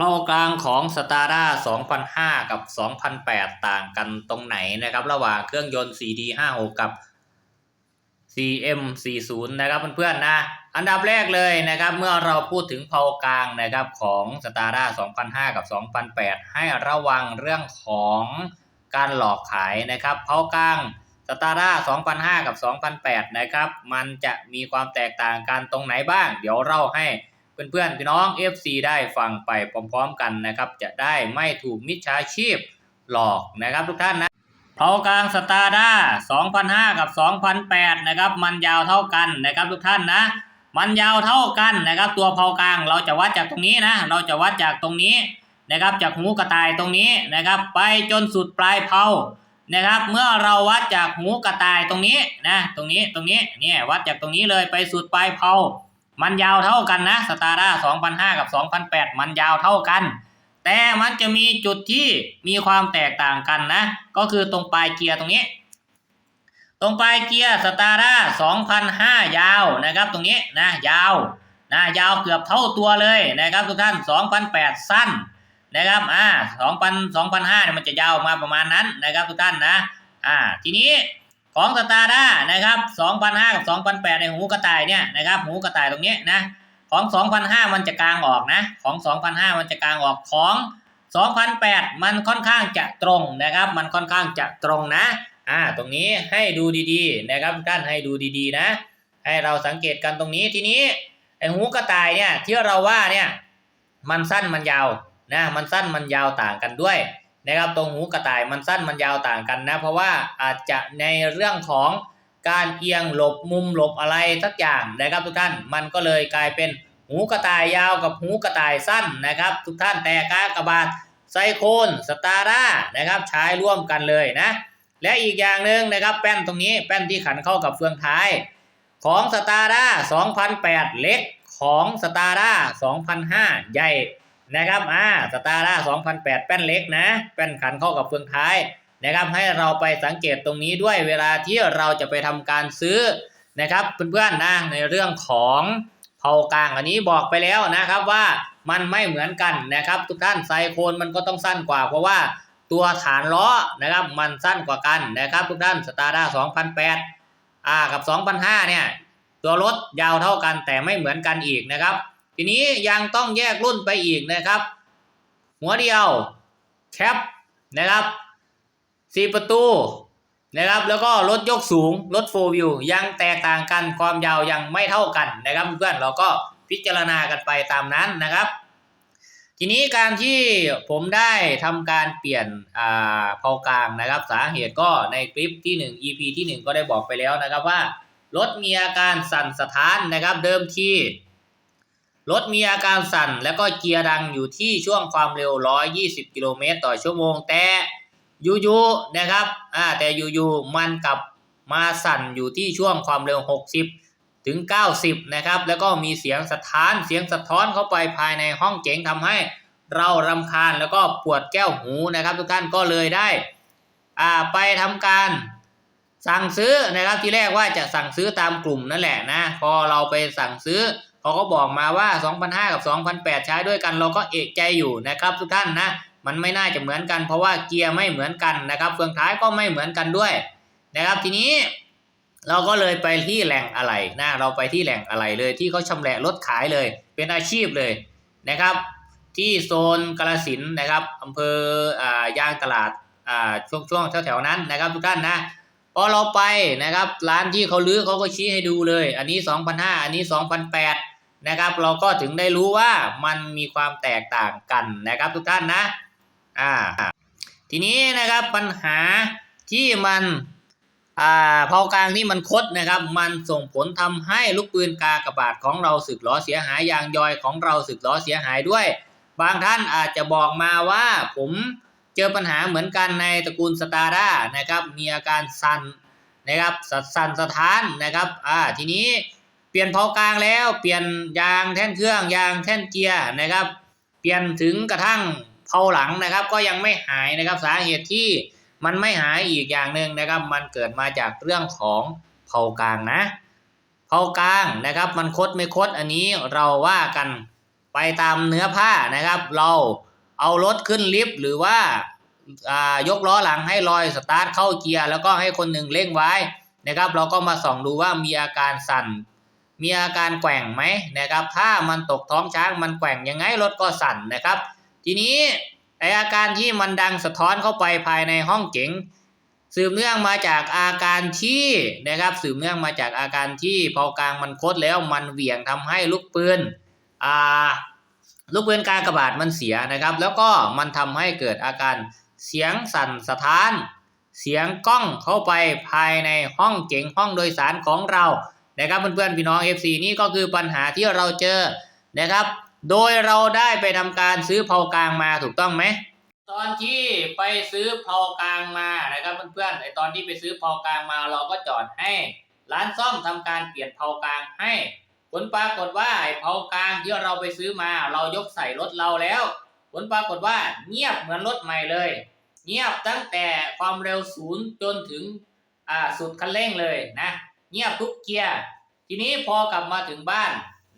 เพลากลางของสตาร์ด้า2005 กับ 2008 ต่างกันตรงไหนนะครับ ระหว่างเครื่องยนต์ CD56 กับ CM40 นะครับเพื่อนๆนะ อันดับแรกเลยนะครับ เมื่อเราพูดถึงเพลากลางนะครับของสตาร์ด้า2005 กับ 2008 ให้ระวังเรื่องของการหลอกขายนะครับเพลากลางสตาร์ด้า2005 กับ 2008 นะครับ มันจะมีความแตกต่างกันตรงไหนบ้าง เดี๋ยวเราให้ เพื่อนๆพี่น้อง FC ได้ฟังไปพร้อมๆกันนะครับ จะได้ไม่ถูกมิจฉาชีพหลอกนะครับทุกท่านนะเผากลางสตาร์ด้า2005 กับ 2008 นะครับ มันยาวเท่ากันนะครับทุกท่านนะ มันยาวเท่ากันนะครับ ตัวเผากลางเราจะวัดจากตรงนี้นะ เราจะวัดจากตรงนี้นะครับ จากหูกระต่ายตรงนี้นะครับ ไปจนสุดปลายเผานะครับ เมื่อเราวัดจากหูกระต่ายตรงนี้นะ ตรงนี้ตรงนี้เนี่ยวัดจากตรงนี้เลยไปสุดปลายเผา มันยาวเท่ากันนะสตาร์ด้า2005 กับ 2008 มันยาวเท่ากัน แต่มันจะมีจุดที่มีความแตกต่างกันนะ ก็คือตรงปลายเกียร์ตรงนี้ ตรงปลายเกียร์สตาร์ด้า2005 ยาวนะครับ ตรงนี้นะยาวนะยาวเกือบเท่าตัวเลยนะครับทุกท่าน 2008 สั้นนะครับอ่า2000 2005เนี่ยมันจะยาวมาประมาณนั้นนะครับทุกท่านนะอ่าทีนี้ ของสตาร์ด้านะครับ2005กับ2008ในหูกระต่ายเนี่ยนะครับหูกระต่ายตรงนี้นะของ 2005 มันจะกลางออกนะของ 2005 มันจะกลางออกของ 2008 มันค่อนข้างจะตรงนะครับ มันค่อนข้างจะตรงนะอ่าตรงนี้ให้ดูดีๆนะครับท่านให้ดูดีๆนะ ให้เราสังเกตกันตรงนี้ทีนี้ไอหูกระต่ายเนี่ยที่เราว่าเนี่ยมันสั้นมันยาวนะมันสั้นมันยาวต่างกันด้วย นะครับตรงหูกระต่ายมันสั้นมันยาวต่างกันนะ เพราะว่าอาจจะในเรื่องของการเอียงหลบมุมหลบอะไรสักอย่างนะครับทุกท่านมันก็เลยกลายเป็นหูกระต่ายยาวกับหูกระต่ายสั้นนะครับ ทุกท่านแต่กากระบาดไซโคนสตาร์ด้านะครับใช้ร่วมกันเลยนะ และอีกอย่างหนึ่งนะครับแป้นตรงนี้แป้นที่ขันเข้ากับเฟืองท้าย ของสตาร์ด้า2008 เล็กของสตาร์ด้า2005 ใหญ่ นะครับอ่าสตาร์ด้า2008 แป้นเล็กนะ แป้นขันเข้ากับเฟืองท้ายนะครับ ให้เราไปสังเกตตรงนี้ด้วยเวลาที่เราจะไปทำการซื้อนะครับเพื่อนๆนะในเรื่องของเผากลางอันนี้บอกไปแล้วนะครับว่ามันไม่เหมือนกันนะครับ ทุกท่านไซโคนมันก็ต้องสั้นกว่า เพราะว่าตัวฐานล้อนะครับ มันสั้นกว่ากันนะครับ ทุกท่านสตาร์ด้า2008อ่ากับ 2005 เนี่ย ตัวรถยาวเท่ากันแต่ไม่เหมือนกันอีกนะครับ ทีนี้ยังต้องแยกรุ่นไปอีกนะครับ หัวเดียวแคปนะครับสี่ประตูนะครับ แล้วก็รถยกสูงรถโฟวิวยังแตกต่างกันความยาวยังไม่เท่ากันนะครับเพื่อนเราก็พิจารณากันไปตามนั้นนะครับ ทีนี้การที่ผมได้ทำการเปลี่ยนอ่าเผากลางนะครับ สาเหตุก็ในคลิปที่ 1 EP ที่ 1 ก็ได้บอกไปแล้วนะครับว่า รถมีอาการสั่นสะท้านนะครับเดิมที รถมีอาการสั่นแล้วก็เกียร์ดังอยู่ที่ช่วงความเร็ว 120 กิโลเมตรต่อชั่วโมง แต่ยูๆนะครับอ่าแต่ยูๆมันกลับมาสั่นอยู่ที่ช่วงความเร็ว 60 ถึง 90 นะครับ แล้วก็มีเสียงสะท้านเสียงสะท้อนเข้าไปภายในห้องเจ๋งทำให้เรารำคาญแล้วก็ปวดแก้วหูนะครับ ทุกท่านก็เลยได้อ่าไปทำการสั่งซื้อนะครับที่แรกว่าจะสั่งซื้อตามกลุ่มนั่นแหละนะ พอเราไปสั่งซื้อ เขาก็บอกมาว่า 2005 กับ 2008 ใช้ด้วยกันเราก็เอกใจอยู่นะครับ ทุกท่านนะ มันไม่น่าจะเหมือนกันเพราะว่าเกียร์ไม่เหมือนกันนะครับเฟืองท้ายก็ไม่เหมือนกันด้วยนะครับทีนี้เราก็เลยไปที่แหล่งอะไรนะเราไปที่แหล่งอะไรเลยที่เขาชำแหละรถขายเลย เป็นอาชีพเลยนะครับ ที่โซนกาลสินนะครับอำเภออ่ายางตลาดอ่าช่วงช่วงแถวๆนั้นนะครับ ทุกท่านนะพอเราไปนะครับ ร้านที่เขาลื้อเขาก็ชี้ให้ดูเลย อันนี้ 2005 อันนี้ 2008 นะครับ เราก็ถึงได้รู้ว่ามันมีความแตกต่างกันนะครับทุกท่านนะอ่าทีนี้นะครับปัญหาที่มันอ่าเผากลางที่มันคดนะครับ มันส่งผลทำให้ลูกปืนกากระบาดของเราสึกล้อเสียหายยางยอยของเราสึกล้อเสียหายด้วย บางท่านอาจจะบอกมาว่าผมเจอปัญหาเหมือนกันในตระกูลสตาร์ด้านะครับ มีอาการสั่นนะครับสั่นสะท้านนะครับอ่าทีนี้ ลี่ยนเผากลางแล้ว เปลี่ยนยางแท่นเครื่องยางแท่นเกียร์นะครับ เปลี่ยนถึงกระทั่งเผาหลังนะครับ ก็ยังไม่หายนะครับสาเหตุที่มันไม่หายอีกอย่างหนึ่งนะครับ มันเกิดมาจากเรื่องของเผากลางนะเผากลางนะครับ มันคดไม่คดอันนี้เราว่ากันไปตามเนื้อผ้านะครับ เราเอารถขึ้นลิฟต์หรือว่าอ่ายกล้อหลังให้ลอยสตาร์ทเข้าเกียร์แล้วก็ให้คนหนึ่งเร่งไว้นะครับ เราก็มาส่องดูว่ามีอาการสั่น มีอาการแกว่งไหมนะครับ ถ้ามันตกท้องช้างมันแกว่งยังไงรถก็สั่นนะครับ ทีนี้ไออาการที่มันดังสะท้อนเข้าไปภายในห้องเก๋งสืบเนื่องมาจากอาการที่นะครับ สืบเนื่องมาจากอาการที่เผากลางมันคดแล้วมันเหวี่ยงทำให้ลูกปืนอ่าลูกปืนกากระบาดมันเสียนะครับ แล้วก็มันทำให้เกิดอาการเสียงสั่นสะท้าน เสียงกล้องเข้าไปภายในห้องเก๋งห้องโดยสารของเรา นะครับเพื่อนๆพี่น้อง FC นี่ก็คือปัญหาที่เราเจอนะครับ โดยเราได้ไปทำการซื้อเผากลางมาถูกต้องไหมตอนที่ไปซื้อเผากลางมานะครับเพื่อนๆไอตอนที่ไปซื้อเผากลางมาเราก็จอดให้ ร้านซ่อมทำการเปลี่ยนเผากลางให้ผลปรากฏว่าไอเผากลางที่เราไปซื้อมา เรายกใส่รถเราแล้ว ผลปรากฏว่าเงียบเหมือนรถใหม่เลย เงียบตั้งแต่ความเร็วศูนย์จนถึงอ่าสุดคันเร่งเลยนะ เงียบทุกเกียร์ ทีนี้พอกลับมาถึงบ้าน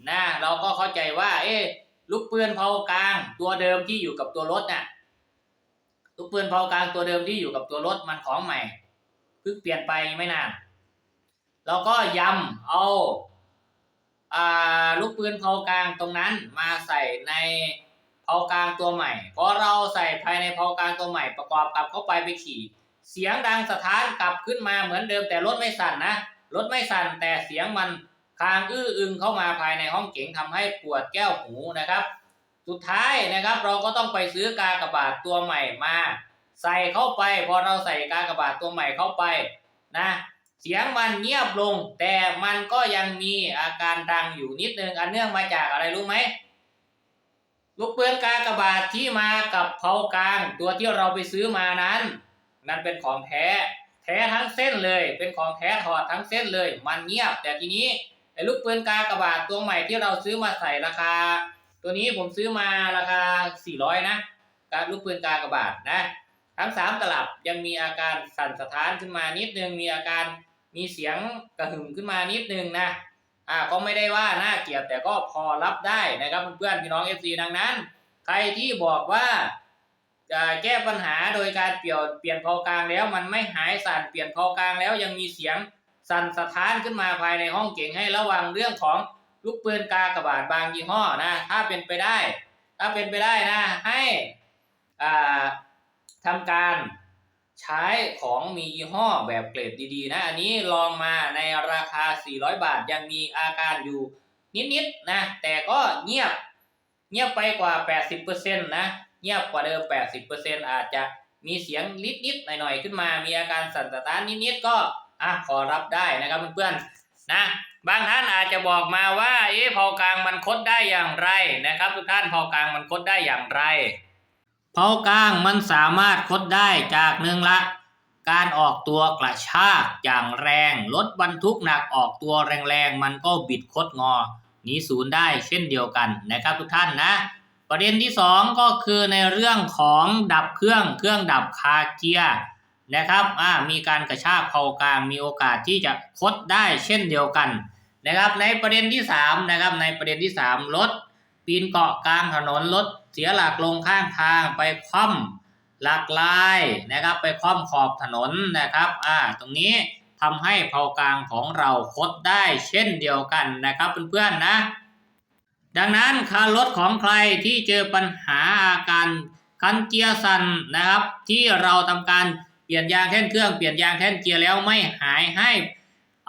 นะเราก็เข้าใจว่า เอ๊ะลูกปืนเผากลาง ตัวเดิมที่อยู่กับตัวรถน่ะลูกปืนเผากลางตัวเดิมที่อยู่กับตัวรถมันของใหม่เพิ่งเปลี่ยนไปไม่นาน เราก็ยำเอาอ่าลูกปืนเผากลางตรงนั้นมาใส่ในเผากลางตัวใหม่พอเราใส่ภายในเผากลางตัวใหม่ประกอบกับเข้าไปไปขี่ เสียงดังสะท้านกลับขึ้นมาเหมือนเดิมแต่รถไม่สั่นนะ รถไม่สั่นแต่เสียงมันคางอื้ออึงเข้ามาภายในห้องเก๋งทำให้ปวดแก้วหูนะครับ สุดท้ายนะครับเราก็ต้องไปซื้อกากบาทตัวใหม่มา ใส่เข้าไปพอเราใส่กากบาทตัวใหม่เข้าไปนะเสียงมันเงียบลง แต่มันก็ยังมีอาการดังอยู่นิดนึงอันเนื่องมาจากอะไรรู้ไหมลูกปืนกากบาทที่มากับเผากลาง ตัวที่เราไปซื้อมานั้น นั่นเป็นของแท้ แท้ทั้งเส้นเลย เป็นของแท้ถอดทั้งเส้นเลย มันเงียบ แต่ทีนี้ไอ้ลูกปืนกากระบาทตัวใหม่ที่เราซื้อมาใส่ราคา ตัวนี้ผมซื้อมาราคา 400 นะการลูกปืนกากระบาทนะ ทั้งสามตลับยังมีอาการสั่นสะท้านขึ้นมานิดนึงมีอาการมีเสียงกระหึ่มขึ้นมานิดนึงนะอ่าก็ไม่ได้ว่าน่าเกลียดแต่ก็พอรับได้นะครับเพื่อนๆพี่น้อง FC ดังนั้น ใครที่บอกว่า แก้ปัญหาโดยการเปลี่ยนเปลี่ยนเผากลางแล้วมันไม่หายสั่นเปลี่ยนเผากลางแล้วยังมีเสียงสั่นสะท้านขึ้นมาภายในห้องเก่งให้ระวังเรื่องของลูกปืนกากระบาดบางยี่ห้อนะถ้าเป็นไปได้ ถ้าเป็นไปได้นะให้อ่าทำการใช้ของมียี่ห้อแบบเกรดดีๆนะอันนี้ลองมาในราคา 400 บาทยังมีอาการอยู่นิดๆนะแต่ก็เงียบเงียบไปกว่า 80%นะ เงียบกว่าเดิม 80%อาจจะมีเสียงนิดๆหน่อยๆ ขึ้นมา มีอาการสั่นสะท้านนิดๆก็อะขอรับได้นะครับเพื่อนๆนะบางท่านอาจจะบอกมาว่าเอ๊ะเผากลางมันคดได้อย่างไรนะครับ ทุกท่านเผากลางมันคดได้อย่างไรเผากลางมันสามารถคดได้จากหนึ่งละ การออกตัวกระชากอย่างแรงรถบรรทุกหนักออกตัวแรงๆมันก็บิดคดงอหนีศูนย์ได้เช่นเดียวกันนะครับทุกท่านนะ ประเด็นที่สองก็คือในเรื่องของดับเครื่องเครื่องดับคาเกียร์นะครับอ่ามีการกระชากเผากลางมีโอกาสที่จะคดได้เช่นเดียวกันนะครับในประเด็นที่สามนะครับในประเด็นที่สามรถ ปีนเกาะกลางถนนรถเสียหลักลงข้างทางไปคว่ำหลักลายนะครับไปคว่ำขอบถนนนะครับอ่าตรงนี้ทำให้เผากลางของเราคดได้เช่นเดียวกันนะครับเพื่อนๆนะ ดังนั้นคารถของใครที่เจอปัญหาอาการคันเกียร์สั่นนะครับ ที่เราทำการเปลี่ยนยางแท่นเครื่องเปลี่ยนยางแท่นเกียร์แล้วไม่หายให้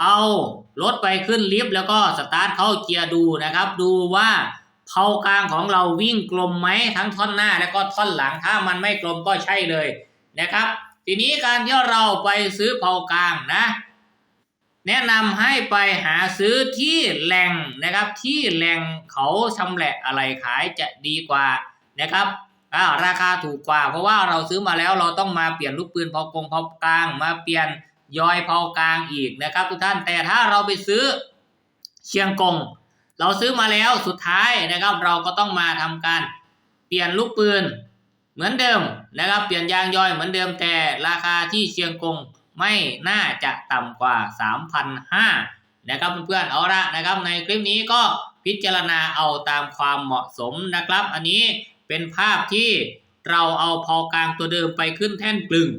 เอารถไปขึ้นลิฟต์แล้วก็สตาร์ทเข้าเกียร์ดูนะครับ ดูว่าเผากลางของเราวิ่งกลมไหมทั้งท่อนหน้าและก็ท่อนหลังถ้ามันไม่กลมก็ใช่เลยนะครับ ทีนี้การที่เราไปซื้อเผากลางนะ แนะนำให้ไปหาซื้อที่แหล่งนะครับ ที่แหล่งเขาชำแหละอะไรขายจะดีกว่านะครับอ่าราคาถูกกว่า เพราะว่าเราซื้อมาแล้วเราต้องมาเปลี่ยนลูกปืนเผากงเผากลาง มาเปลี่ยนยอยเผากลางอีกนะครับ ทุกท่านแต่ถ้าเราไปซื้อเชียงกง เราซื้อมาแล้วสุดท้ายนะครับ เราก็ต้องมาทำการเปลี่ยนลูกปืนเหมือนเดิมนะครับ เปลี่ยนยางยอยเหมือนเดิมแต่ราคาที่เชียงกง ไม่น่าจะต่ำกว่า 3,500นะครับเพื่อนๆเอาละนะครับ ในคลิปนี้ก็พิจารณาเอาตามความเหมาะสมนะครับ อันนี้เป็นภาพที่เราเอาพอกลางตัวเดิมไปขึ้นแท่นกลึง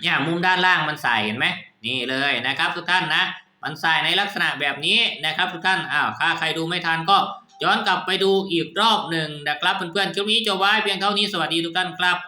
เนี่ยมุมด้านล่างมันใส่เห็นไหมนี่เลยนะครับ ทุกท่านนะ มันใส่ในลักษณะแบบนี้นะครับ ทุกท่านอ้าวถ้าใครดูไม่ทันก็ย้อนกลับไปดูอีกรอบหนึ่งนะครับเพื่อนๆคลิปนี้จบไว้เพียงเท่านี้สวัสดีทุกท่านครับ